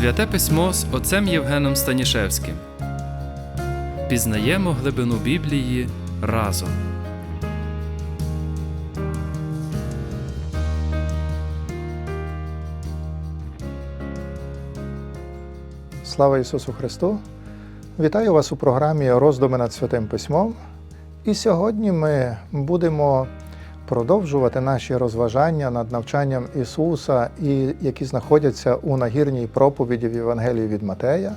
Святе письмо з отцем Євгеном Станішевським. Пізнаємо глибину Біблії разом. Слава Ісусу Христу! Вітаю вас у програмі Роздуми над Святим Письмом. І сьогодні ми будемо продовжувати наші розважання над навчанням Ісуса, і які знаходяться у нагірній проповіді в Євангелії від Матея,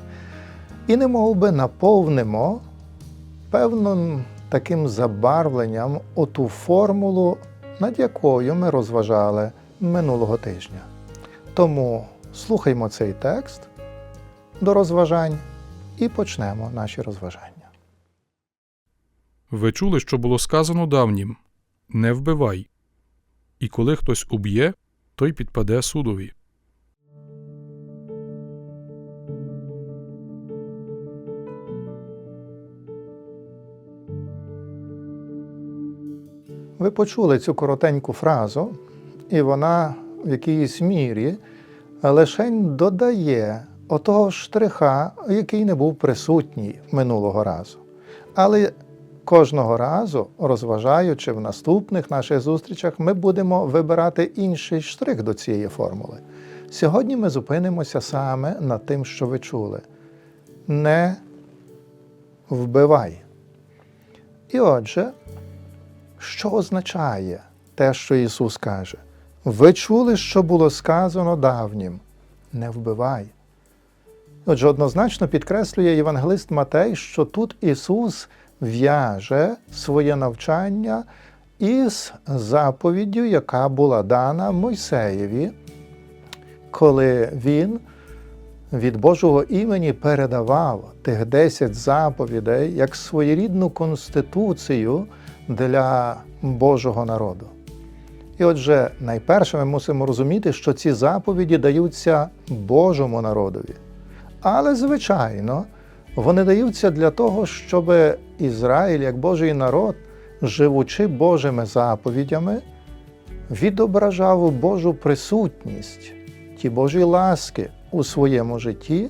і немов би наповнимо певним таким забарвленням оту формулу, над якою ми розважали минулого тижня. Тому слухаймо цей текст до розважань і почнемо наші розважання. Ви чули, що було сказано давнім Не вбивай. І коли хтось уб'є, той підпаде судові. Ви почули цю коротеньку фразу, і вона в якійсь мірі лишень додає отого штриха, який не був присутній минулого разу. Але кожного разу, розважаючи в наступних наших зустрічах, ми будемо вибирати інший штрих до цієї формули. Сьогодні ми зупинимося саме над тим, що ви чули. Не вбивай. І отже, що означає те, що Ісус каже? Ви чули, що було сказано давнім. Не вбивай. Отже, однозначно підкреслює євангелист Матей, що тут Ісус в'яже своє навчання із заповіддю, яка була дана Мойсеєві, коли він від Божого імені передавав тих 10 заповідей як своєрідну конституцію для Божого народу. І отже, найперше ми мусимо розуміти, що ці заповіді даються Божому народові. Але, звичайно, вони даються для того, щоб Ізраїль, як Божий народ, живучи Божими заповідями, відображав Божу присутність, ті Божі ласки у своєму житті,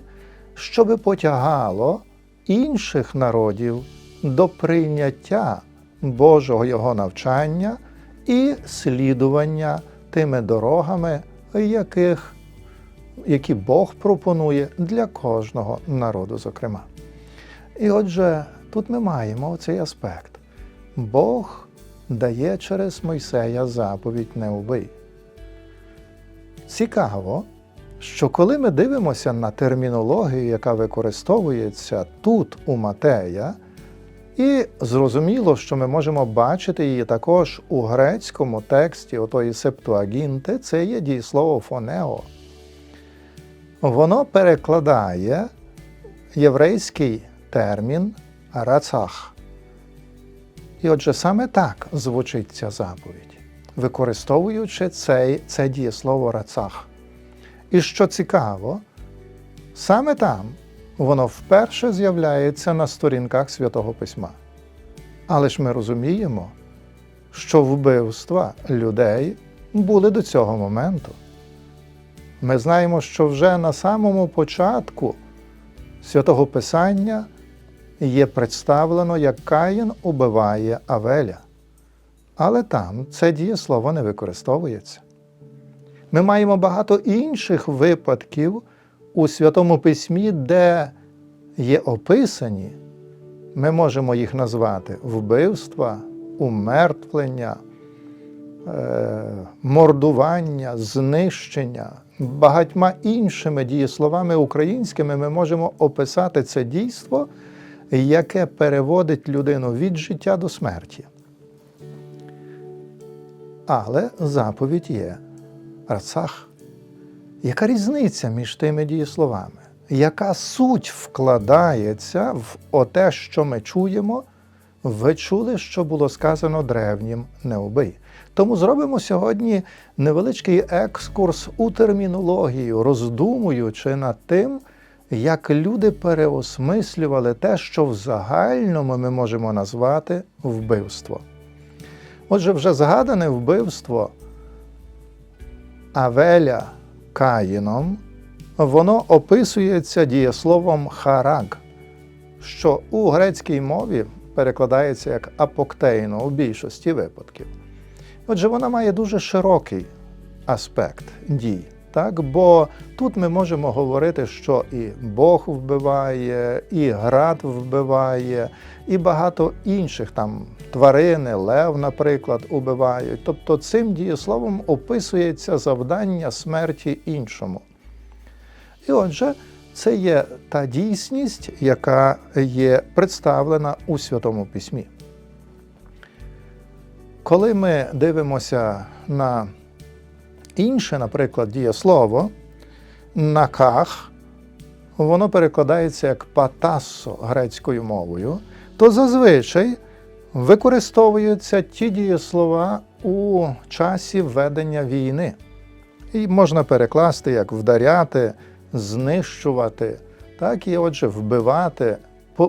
щоб потягало інших народів до прийняття Божого Його навчання і слідування тими дорогами, яких які Бог пропонує для кожного народу, зокрема. І отже, тут ми маємо цей аспект. Бог дає через Мойсея заповідь не убий. Цікаво, що коли ми дивимося на термінологію, яка використовується тут у Матея, і зрозуміло, що ми можемо бачити її також у грецькому тексті отої Септуагінти, це є дієслово фонео воно перекладає єврейський термін рацах. І отже, саме так звучить ця заповідь, використовуючи цей, це дієслово рацах. І що цікаво, саме там воно вперше з'являється на сторінках Святого Письма. Але ж ми розуміємо, що вбивства людей були до цього моменту. Ми знаємо, що вже на самому початку святого Писання є представлено, як Каїн убиває Авеля. Але там це дієслово не використовується. Ми маємо багато інших випадків у Святому Письмі, де є описані, ми можемо їх назвати вбивства, умертвлення, е, мордування, знищення багатьма іншими дієсловами українськими ми можемо описати це дійство, яке переводить людину від життя до смерті. Але заповідь є Рацах. Яка різниця між тими дієсловами? Яка суть вкладається в оте, що ми чуємо? Ви чули, що було сказано древнім не убий. Тому зробимо сьогодні невеличкий екскурс у термінологію, роздумуючи над тим, як люди переосмислювали те, що в загальному ми можемо назвати вбивство. Отже, вже згадане вбивство Авеля Каїном воно описується дієсловом хараг, що у грецькій мові перекладається як апоктейно у більшості випадків. Отже, вона має дуже широкий аспект дій. Так? Бо тут ми можемо говорити, що і Бог вбиває, і град вбиває, і багато інших там тварини, лев, наприклад, убивають. Тобто цим дієсловом описується завдання смерті іншому. І отже, це є та дійсність, яка є представлена у Святому Письмі. Коли ми дивимося на інше, наприклад, дієслово, наках, воно перекладається як патассо грецькою мовою, то зазвичай використовуються ті дієслова у часі ведення війни. І можна перекласти як вдаряти, знищувати, так і отже, вбивати.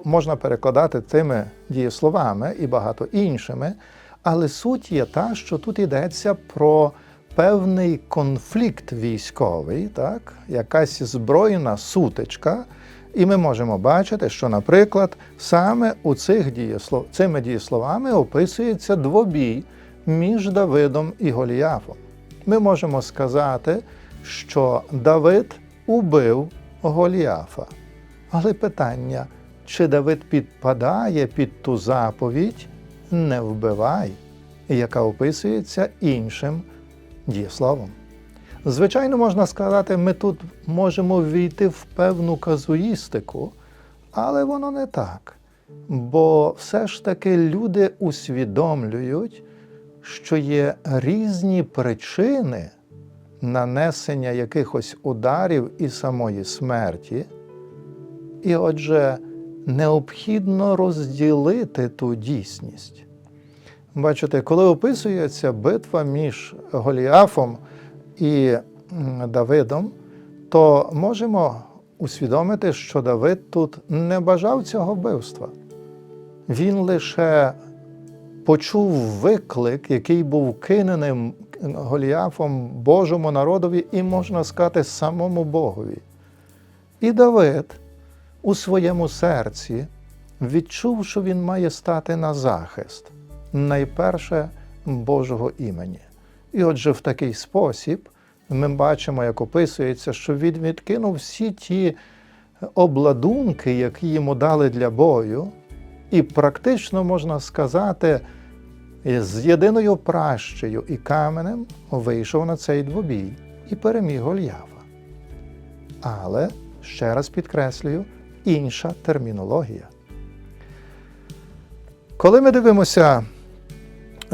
Можна перекладати тими дієсловами і багато іншими, але суть є та, що тут йдеться про певний конфлікт військовий, так? якась збройна сутичка. І ми можемо бачити, що, наприклад, саме у цих дієслов... цими дієсловами описується двобій між Давидом і Голіафом. Ми можемо сказати, що Давид убив Голіафа. Але питання, чи Давид підпадає під ту заповідь не вбивай, яка описується іншим дієсловом. Звичайно, можна сказати, ми тут можемо ввійти в певну казуїстику, але воно не так. Бо все ж таки люди усвідомлюють, що є різні причини нанесення якихось ударів і самої смерті, і отже, необхідно розділити ту дійсність. Бачите, коли описується битва між Голіафом і Давидом, то можемо усвідомити, що Давид тут не бажав цього вбивства. Він лише почув виклик, який був киненим Голіафом Божому народові, і можна сказати, самому Богові. І Давид у своєму серці відчув, що він має стати на захист, найперше Божого імені. І отже, в такий спосіб ми бачимо, як описується, що він відкинув всі ті обладунки, які йому дали для бою, і практично можна сказати, з єдиною пращею і каменем вийшов на цей двобій і переміг Гольяфа. Але, ще раз підкреслюю, інша термінологія. Коли ми дивимося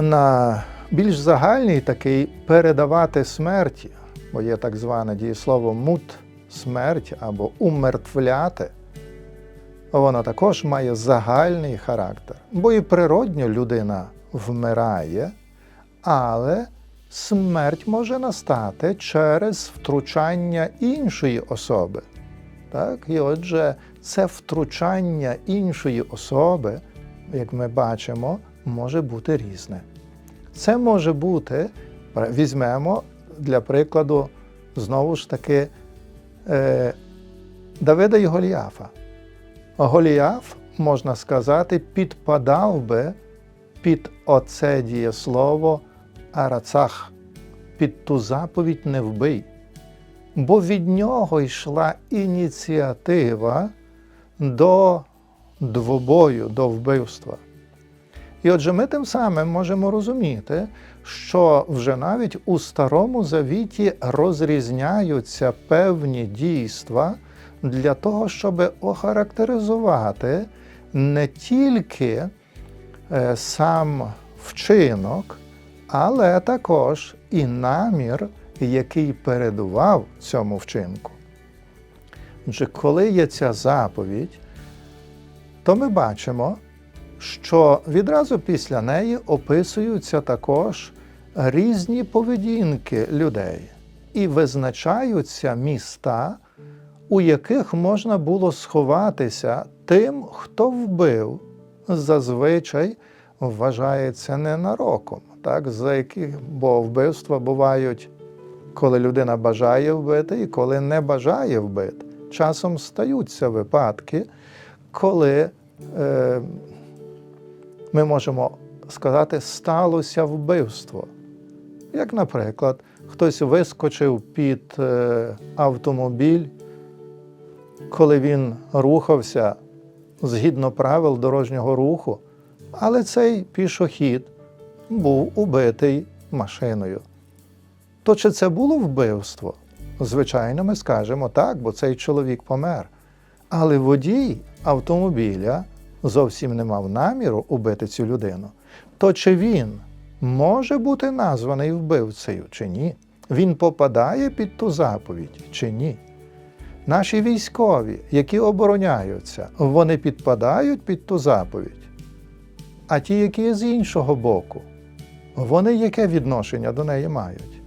на більш загальний такий передавати смерті, бо є так зване дієслово мут смерть або умертвляти, воно також має загальний характер, бо і природньо людина вмирає, але смерть може настати через втручання іншої особи. Так? І отже, це втручання іншої особи, як ми бачимо, може бути різне. Це може бути, візьмемо для прикладу, знову ж таки, е, Давида і Голіафа. Голіаф, можна сказати, підпадав би під оце дієслово арацах, під ту заповідь не вбий. Бо від нього йшла ініціатива до двобою, до вбивства. І отже, ми тим самим можемо розуміти, що вже навіть у Старому Завіті розрізняються певні дійства для того, щоб охарактеризувати не тільки е, сам вчинок, але також і намір, який передував цьому вчинку. Отже, коли є ця заповідь, то ми бачимо, що відразу після неї описуються також різні поведінки людей і визначаються міста, у яких можна було сховатися тим, хто вбив, зазвичай вважається ненароком, так, за яких, бо вбивства бувають коли людина бажає вбити і коли не бажає вбити. Часом стаються випадки, коли е, ми можемо сказати, сталося вбивство. Як, наприклад, хтось вискочив під е, автомобіль, коли він рухався згідно правил дорожнього руху, але цей пішохід був убитий машиною. То чи це було вбивство? Звичайно, ми скажемо так, бо цей чоловік помер. Але водій автомобіля зовсім не мав наміру убити цю людину. То чи він може бути названий вбивцею чи ні? Він попадає під ту заповідь чи ні? Наші військові, які обороняються, вони підпадають під ту заповідь. А ті, які з іншого боку, вони яке відношення до неї мають?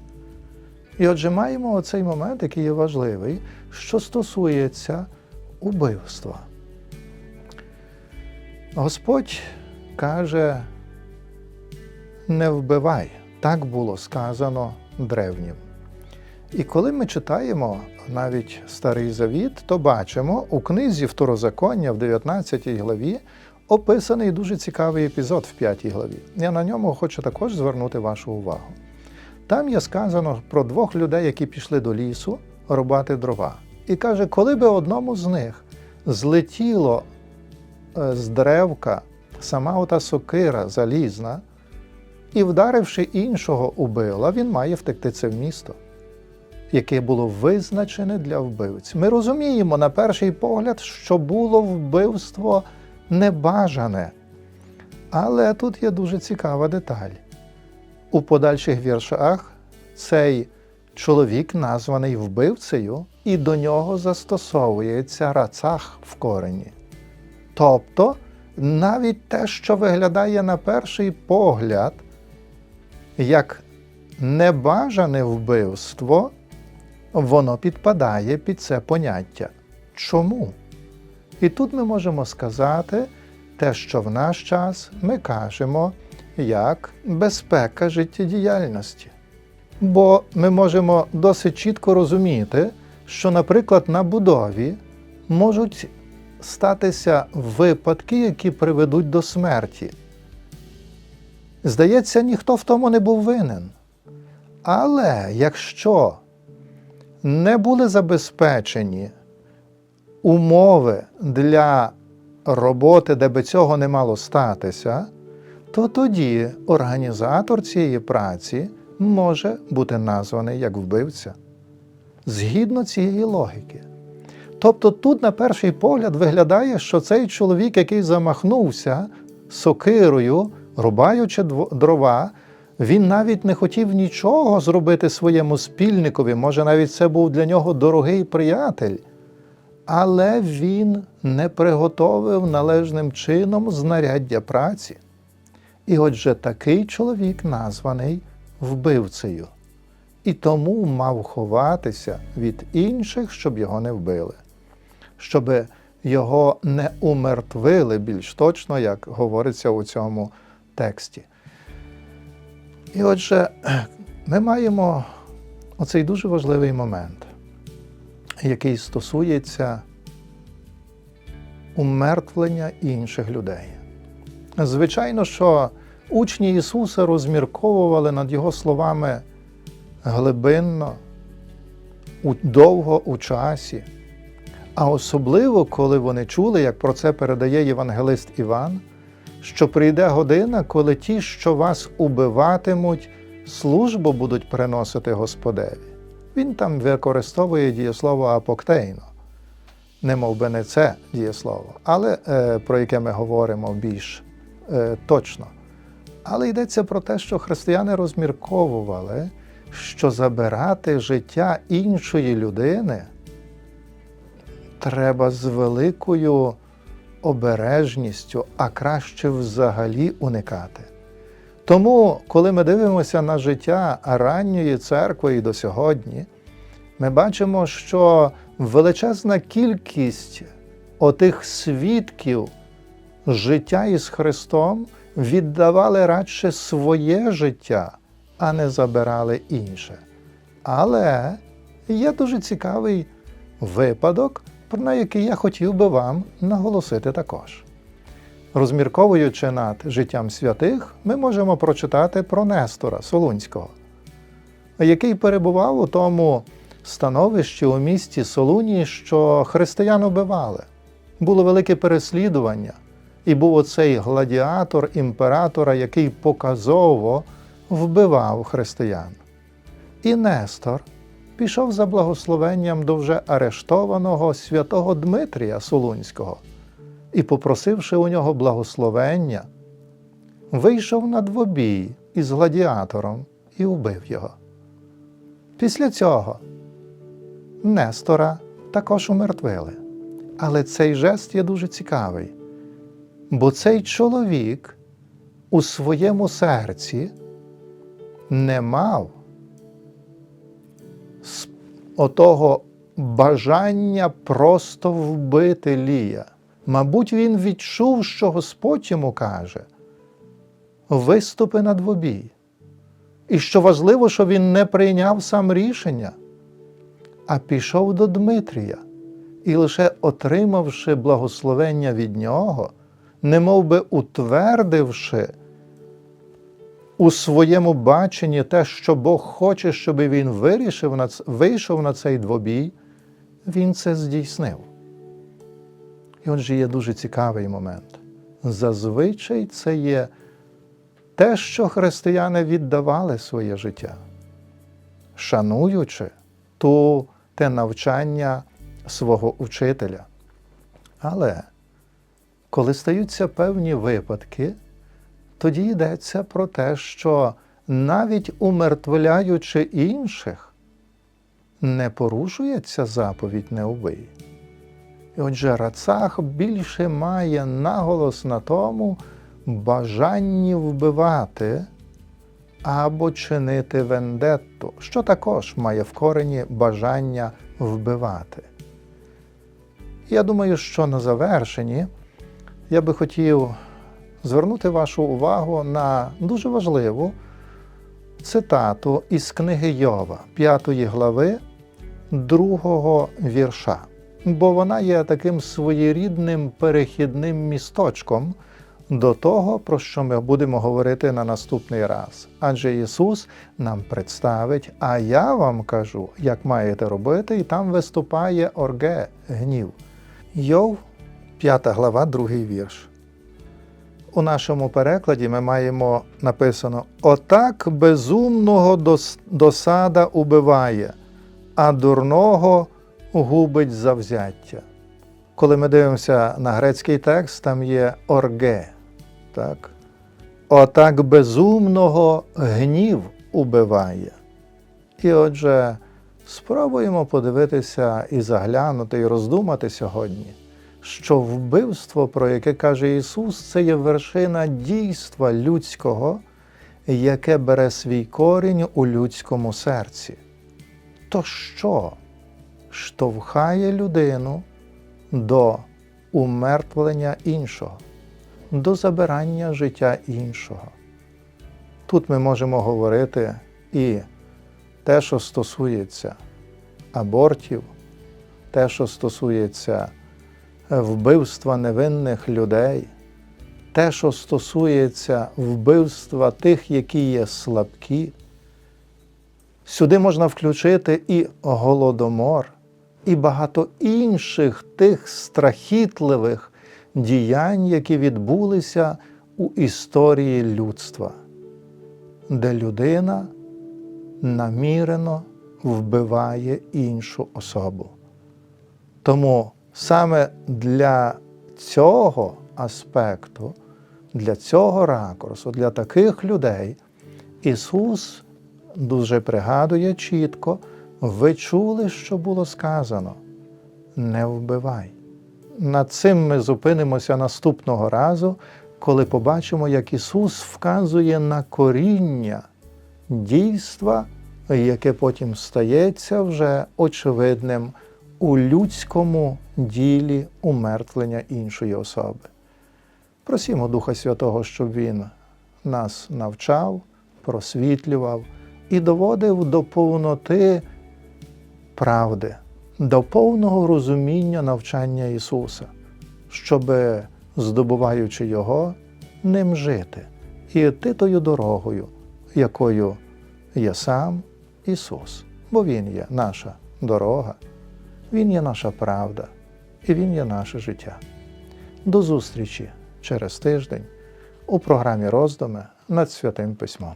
І отже, маємо оцей момент, який є важливий, що стосується убивства. Господь каже, не вбивай. Так було сказано древнім. І коли ми читаємо навіть Старий Завіт, то бачимо у книзі Второзаконня в 19 главі описаний дуже цікавий епізод в 5 главі. Я на ньому хочу також звернути вашу увагу. Там є сказано про двох людей, які пішли до лісу рубати дрова. І каже, коли би одному з них злетіло з древка сама ота сокира залізна, і, вдаривши іншого убила, він має втекти це в місто, яке було визначене для вбивць. Ми розуміємо на перший погляд, що було вбивство небажане. Але тут є дуже цікава деталь. У подальших віршах цей чоловік названий вбивцею, і до нього застосовується рацах в корені. Тобто, навіть те, що виглядає на перший погляд як небажане вбивство, воно підпадає під це поняття. Чому? І тут ми можемо сказати те, що в наш час ми кажемо як безпека життєдіяльності. Бо ми можемо досить чітко розуміти, що, наприклад, на будові можуть статися випадки, які приведуть до смерті. Здається, ніхто в тому не був винен. Але якщо не були забезпечені умови для роботи, де би цього не мало статися, то тоді організатор цієї праці може бути названий як вбивця згідно цієї логіки. Тобто тут, на перший погляд, виглядає, що цей чоловік, який замахнувся сокирою, рубаючи дрова, він навіть не хотів нічого зробити своєму спільникові, може, навіть це був для нього дорогий приятель. Але він не приготовив належним чином знаряддя праці. І отже, такий чоловік названий вбивцею, і тому мав ховатися від інших, щоб його не вбили, щоб його не умертвили більш точно, як говориться у цьому тексті. І отже, ми маємо оцей дуже важливий момент, який стосується умертвлення інших людей. Звичайно, що учні Ісуса розмірковували над Його словами глибинно, довго у часі, а особливо, коли вони чули, як про це передає євангелист Іван, що прийде година, коли ті, що вас убиватимуть, службу будуть приносити Господеві. Він там використовує дієслово апоктейно. Не би не це дієслово, але е, про яке ми говоримо більш е, точно. Але йдеться про те, що християни розмірковували, що забирати життя іншої людини треба з великою обережністю, а краще взагалі уникати. Тому, коли ми дивимося на життя ранньої церкви до сьогодні, ми бачимо, що величезна кількість отих свідків життя із Христом віддавали радше своє життя, а не забирали інше. Але є дуже цікавий випадок, на який я хотів би вам наголосити також. Розмірковуючи над життям святих, ми можемо прочитати про Нестора Солунського, який перебував у тому становищі у місті Солунії, що християн убивали. Було велике переслідування, і був оцей гладіатор імператора, який показово вбивав християн. І Нестор пішов за благословенням до вже арештованого святого Дмитрія Солунського і, попросивши у нього благословення, вийшов на двобій із гладіатором і вбив його. Після цього Нестора також умертвили. Але цей жест є дуже цікавий, бо цей чоловік у своєму серці не мав отого бажання просто вбити Лія. Мабуть, він відчув, що Господь йому каже: виступи на двобій. І що важливо, що він не прийняв сам рішення, а пішов до Дмитрія і лише отримавши благословення від нього, немов би утвердивши у своєму баченні те, що Бог хоче, щоб він вирішив на вийшов на цей двобій, він це здійснив. І отже є дуже цікавий момент. Зазвичай це є те, що християни віддавали своє життя, шануючи ту, те навчання свого учителя. Але коли стаються певні випадки, тоді йдеться про те, що навіть умертвляючи інших, не порушується заповідь не вбий. І отже, Рацах більше має наголос на тому бажанні вбивати або чинити вендетту, що також має в корені бажання вбивати. Я думаю, що на завершенні я би хотів звернути вашу увагу на дуже важливу цитату із книги Йова, 5 глави, 2 вірша. Бо вона є таким своєрідним перехідним місточком до того, про що ми будемо говорити на наступний раз. Адже Ісус нам представить, а я вам кажу, як маєте робити, і там виступає орге гнів. Йов, 5 глава, 2 вірш. У нашому перекладі ми маємо написано: Отак безумного досада убиває, а дурного губить завзяття. Коли ми дивимося на грецький текст, там є орге. Так? Отак безумного гнів убиває. І отже, спробуємо подивитися і заглянути, і роздумати сьогодні, що вбивство, про яке каже Ісус, це є вершина дійства людського, яке бере свій корінь у людському серці. То що штовхає людину до умертвлення іншого, до забирання життя іншого? Тут ми можемо говорити і те, що стосується абортів, те, що стосується вбивства невинних людей, те, що стосується вбивства тих, які є слабкі. Сюди можна включити і голодомор, і багато інших тих страхітливих діянь, які відбулися у історії людства, де людина намірено вбиває іншу особу. Тому саме для цього аспекту, для цього ракурсу, для таких людей Ісус дуже пригадує чітко, ви чули, що було сказано: не вбивай. Над цим ми зупинимося наступного разу, коли побачимо, як Ісус вказує на коріння дійства, яке потім стається вже очевидним у людському ділі умертвлення іншої особи. Просімо Духа Святого, щоб Він нас навчав, просвітлював і доводив до повноти правди, до повного розуміння навчання Ісуса, щоб, здобуваючи Його, ним жити і йти тою дорогою, якою є сам Ісус, бо Він є наша дорога, Він є наша правда і Він є наше життя. До зустрічі через тиждень у програмі роздуми над Святим Письмом.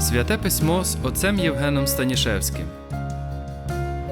Святе письмо з отцем Євгеном Станішевським.